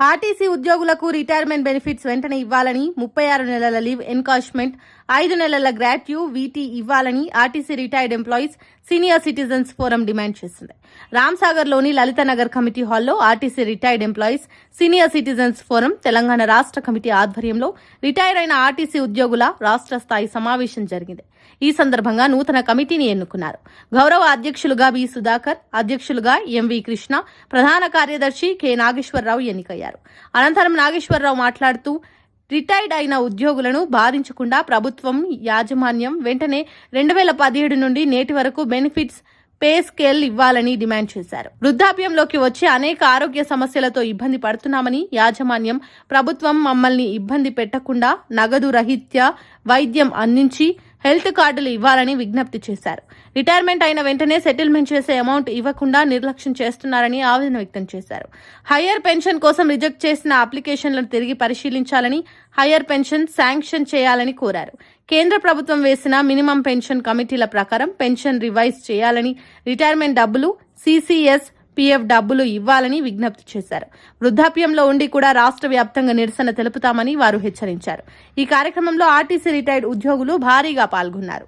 RTC ఉద్యోగులకు retirement benefits వెంటనే ఇవ్వాలని ముప్పై ఆరు నెలల లీవ్ ఎన్కాష్మెంట్ ఐదు నెలల గ్రాట్యూ వీటీ ఇవ్వాలని RTC retired employees senior citizens forum demand చేసింది. రామ్సాగర్లోని లలితనగర్ కమిటీ హాల్లో RTC retired employees senior citizens forum Telangana రాష్ట్ర కమిటీ ఆధ్వర్యంలో రిటైర్ అయిన ఆర్టీసీ ఉద్యోగుల రాష్ట్ర స్థాయి సమావేశం జరిగింది. ఈ సందర్భంగా నూతన కమిటీని ఎన్నుకున్నారు. గౌరవ అధ్యక్షులుగా బి సుధాకర్ అధ్యక్షులుగా ఎంవి కృష్ణ ప్రధాన కార్యదర్శి కె నాగేశ్వరరావు ఎన్నికయ్యారు. అనంతరం నాగేశ్వరరావు మాట్లాడుతూ రిటైర్డ్ అయిన ఉద్యోగులను భారించకుండా ప్రభుత్వం యాజమాన్యం వెంటనే రెండు వేల పదిహేడు నుండి నేటి వరకు బెనిఫిట్స్ పే స్కేల్ ఇవ్వాలని డిమాండ్ చేశారు. వృద్ధాప్యంలోకి వచ్చి అనేక ఆరోగ్య సమస్యలతో ఇబ్బంది పడుతున్నామని యాజమాన్యం ప్రభుత్వం మమ్మల్ని ఇబ్బంది పెట్టకుండా నగదు రహిత్య వైద్యం అందించి హెల్త్ కార్డులు ఇవ్వాలని విజ్ఞప్తి చేశారు. రిటైర్మెంట్ అయిన వెంటనే సెటిల్మెంట్ చేసే అమౌంట్ ఇవ్వకుండా నిర్లక్ష్యం చేస్తున్నారని ఆవేదన వ్యక్తం చేశారు. హయ్యర్ పెన్షన్ కోసం రిజెక్ట్ చేసిన అప్లికేషన్లను తిరిగి పరిశీలించాలని హయ్యర్ పెన్షన్ శాంక్షన్ చేయాలని కోరారు. కేంద్ర ప్రభుత్వం వేసిన మినిమం పెన్షన్ కమిటీల ప్రకారం పెన్షన్ రివైజ్ చేయాలని రిటైర్మెంట్ డబ్బులు సీసీఎస్ పీఎఫ్ డబ్బులు ఇవ్వాలని విజ్ఞప్తి చేశారు. వృద్ధాప్యంలో ఉండి కూడా రాష్ట్ర వ్యాప్తంగా నిరసన తెలుపుతామని వారు హెచ్చరించారు. ఈ కార్యక్రమంలో ఆర్టీసీ రిటైర్డ్ ఉద్యోగులు భారీగా పాల్గొన్నారు.